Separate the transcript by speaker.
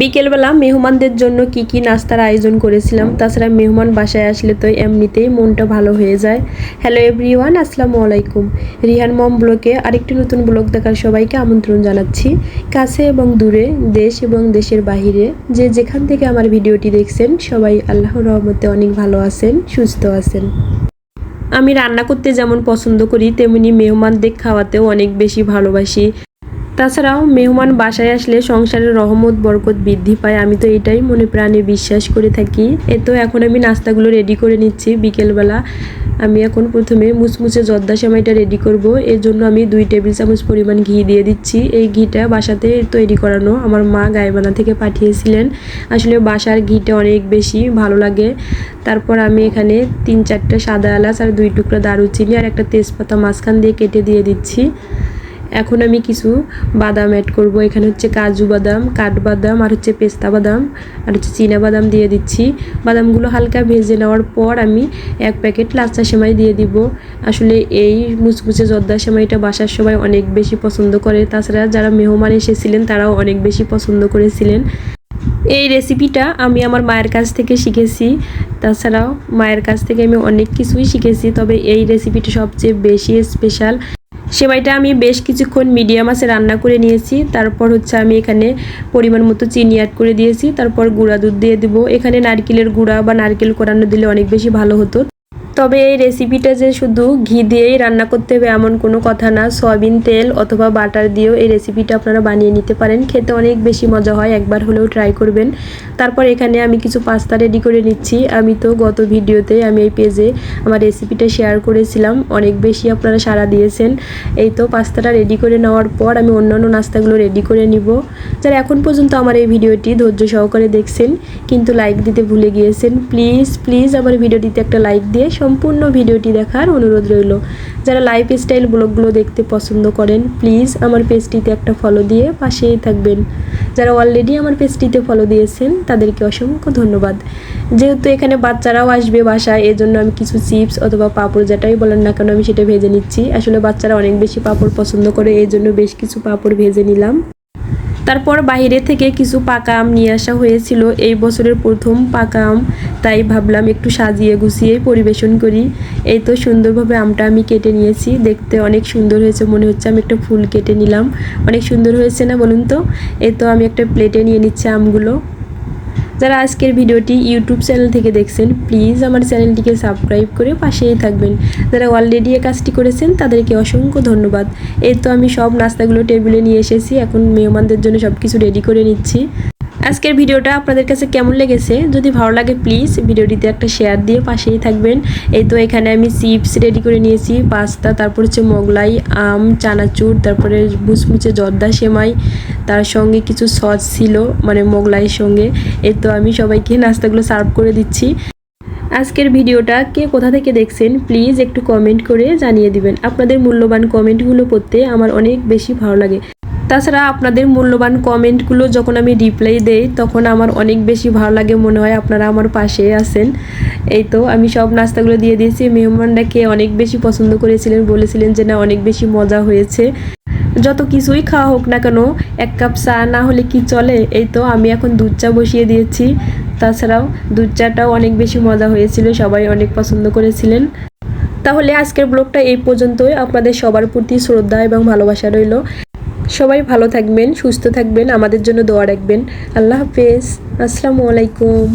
Speaker 1: বিকেলবেলা মেহমানদের জন্য কি কি নাস্তার আয়োজন করেছিলাম, তাছাড়া মেহমান বাসায় আসলে তো এমনিতেই মনটা ভালো হয়ে যায়। হ্যালো এভরিওয়ান আসসালামু আলাইকুম। রিহান মম ব্লকে আরেকটি নতুন ব্লগ দেখার সবাইকে আমন্ত্রণ জানাচ্ছি। কাছে এবং দূরে, দেশ এবং দেশের বাহিরে যে যেখান থেকে আমার ভিডিওটি দেখছেন, সবাই আল্লাহর রহমতে অনেক ভালো আছেন, সুস্থ আছেন। আমি রান্না করতে যেমন পছন্দ করি, তেমনি মেহমানদের খাওয়াতেও অনেক বেশি ভালোবাসি। তাছাড়াও মেহমান বাসায় আসলে সংসারের রহমত, বরকত বৃদ্ধি পায়। আমি তো এটাই মনে প্রাণে বিশ্বাস করে থাকি। এ তো এখন আমি নাস্তাগুলো রেডি করে নিচ্ছি বিকেলবেলা। আমি এখন প্রথমে মুচমুচে জর্দা সেমাইটা রেডি করব। এর জন্য আমি দুই টেবিল চামচ পরিমাণ ঘি দিয়ে দিচ্ছি। এই ঘিটা বাসাতে তৈরি করানো আমার মা গায়েবানা থেকে পাঠিয়েছিলেন। আসলে বাসার ঘিটা অনেক বেশি ভালো লাগে। তারপর আমি এখানে তিন চারটে সাদা এলাচ আর দুই টুকরো দারুচিনি আর একটা তেজপাতা মাঝখান দিয়ে কেটে দিয়ে দিচ্ছি। এখন আমি কিছু বাদাম অ্যাড করব। এখানে হচ্ছে কাজু বাদাম কাঠবাদাম আর হচ্ছে পেস্তা বাদাম আর হচ্ছে চীনা বাদাম দিয়ে দিচ্ছি। বাদামগুলো হালকা ভেজে নেওয়ার পর আমি এক প্যাকেট লাচ্চা সেমাই দিয়ে দিব। আসলে এই মুচমুচে জর্দা সেমাইটা বাসার সবাই অনেক বেশি পছন্দ করে। তাছাড়া যারা মেহমান এসেছিলেন, তারাও অনেক বেশি পছন্দ করেছিলেন। এই রেসিপিটা আমি আমার মায়ের কাছ থেকে শিখেছি। তাছাড়াও মায়ের কাছ থেকে আমি অনেক কিছুই শিখেছি। তবে এই রেসিপিটা সবচেয়ে বেশি স্পেশাল সেমাইটা আমি বেশ কিছুক্ষণ মিডিয়াম আছে রান্না করে নিয়েছি। তারপর হচ্ছে আমি এখানে পরিমাণ মতো চিনি অ্যাড করে দিয়েছি। তারপর গুঁড়া দুধ দিয়ে দেবো। এখানে নারকেলের গুঁড়া বা নারকেল কোরানো দিলে অনেক বেশি ভালো হতো। তবে এই রেসিপিটা যে শুধু ঘি দিয়েই রান্না করতে হবে এমন কোনো কথা না। সয়াবিন তেল অথবা বাটার দিয়েও এই রেসিপিটা আপনারা বানিয়ে নিতে পারেন। খেতে অনেক বেশি মজা হয়, একবার হলেও ট্রাই করবেন। তারপর এখানে আমি কিছু পাস্তা রেডি করে নিচ্ছি। আমি তো গত ভিডিওতে আমি এই পেজে আমার রেসিপিটা শেয়ার করেছিলাম। অনেক বেশি আপনারা সাড়া দিয়েছেন। এই তো পাস্তাটা রেডি করে নেওয়ার পর আমি অন্যান্য নাস্তাগুলো রেডি করে নিব। যারা এখন পর্যন্ত আমার এই ভিডিওটি ধৈর্য সহকারে দেখছেন, কিন্তু লাইক দিতে ভুলে গিয়েছেন প্লিজ প্লিজ আমার ভিডিওটিতে একটা লাইক দিয়ে সম্পূর্ণ ভিডিওটি দেখার অনুরোধ রইল। যারা লাইফ স্টাইল ব্লগগুলো দেখতে পছন্দ করেন প্লিজ আমার পেজটিতে একটা ফলো দিয়ে পাশেই থাকবেন। যারা অলরেডি আমার পেজটিতে ফলো দিয়েছেন, তাদেরকে অসংখ্য ধন্যবাদ। যেহেতু এখানে বাচ্চারাও আসবে বাসায়, এজন্য আমি কিছু চিপস অথবা পাঁপড় যেটাই বলেন না কেন আমি সেটা ভেজে নিচ্ছি। আসলে বাচ্চারা অনেক বেশি পাঁপড় পছন্দ করে এই জন্য বেশ কিছু পাঁপড় ভেজে নিলাম। তারপর বাইরে থেকে কিছু পাকা আম নিয়ে আসা হয়েছিল। এই বছরের প্রথম পাকা আম, তাই ভাবলাম একটু সাজিয়ে গুছিয়ে পরিবেশন করি। এই তো সুন্দরভাবে আমটা আমি কেটে নিয়েছি। দেখতে অনেক সুন্দর হয়েছে, মনে হচ্ছে আমি একটা ফুল কেটে নিলাম। অনেক সুন্দর হয়েছে না বলুন তো? এই তো আমি একটা প্লেটে নিয়ে নিচ্ছি আমগুলো। যারা আজকের ভিডিওটি ইউটিউব চ্যানেল থেকে দেখছেন প্লিজ আমার চ্যানেলটিকে সাবস্ক্রাইব করে পাশেই থাকবেন। যারা অলরেডি এ কাজটি করেছেন, তাদেরকে অসংখ্য ধন্যবাদ। এই তো আমি সব নাস্তাগুলো টেবিলে নিয়ে এসেছি, এখন মেহমানদের জন্য সব কিছু রেডি করে নিচ্ছি। আজকের ভিডিওটা আপনাদের কাছে কেমন লেগেছে? যদি ভালো লাগে প্লিজ ভিডিওটিতে একটা শেয়ার দিয়ে পাশেই থাকবেন। এই তো এখানে আমি চিপস রেডি করে নিয়েছি পাস্তা তারপর হচ্ছে মোগলাই, আম, চানাচুর, তারপরে মুচমুচে জর্দা সেমাই, তার সঙ্গে কিছু সস ছিল মানে মোগলাইয়ের সঙ্গে। এই তো আমি সবাইকে নাস্তাগুলো সার্ভ করে দিচ্ছি। আজকের ভিডিওটা কে কোথা থেকে দেখছেন প্লিজ একটু কমেন্ট করে জানিয়ে দিবেন। আপনাদের মূল্যবান কমেন্টগুলো পড়তে আমার অনেক বেশি ভালো লাগে। তাছাড়া আপনাদের মূল্যবান কমেন্টগুলো যখন আমি রিপ্লাই দেই, তখন আমার অনেক বেশি ভালো লাগে মনে হয় আপনারা আমার পাশে আছেন। এই তো, আমি সব নাস্তাগুলো দিয়ে দিয়েছি। মেহমানরা খেয়ে অনেক বেশি পছন্দ করেছিলেন, বলেছিলেন যে না, অনেক বেশি মজা হয়েছে। যত কিছুই খাওয়া হোক না কেন, এক কাপ চা না হলে কি চলে? এই তো, আমি এখন দুধ চা বসিয়ে দিয়েছি। তাছাড়াও দুধ চাটাও অনেক বেশি মজা হয়েছিল, সবাই অনেক পছন্দ করেছিলেন। তাহলে আজকের ব্লগটা এই পর্যন্তই। আপনাদের সবার প্রতি শ্রদ্ধা এবং ভালোবাসা রইল। সবাই ভালো থাকবেন সুস্থ থাকবেন আমাদের জন্য দোয়া রাখবেন। আল্লাহ হাফেজ। আসসালামু আলাইকুম।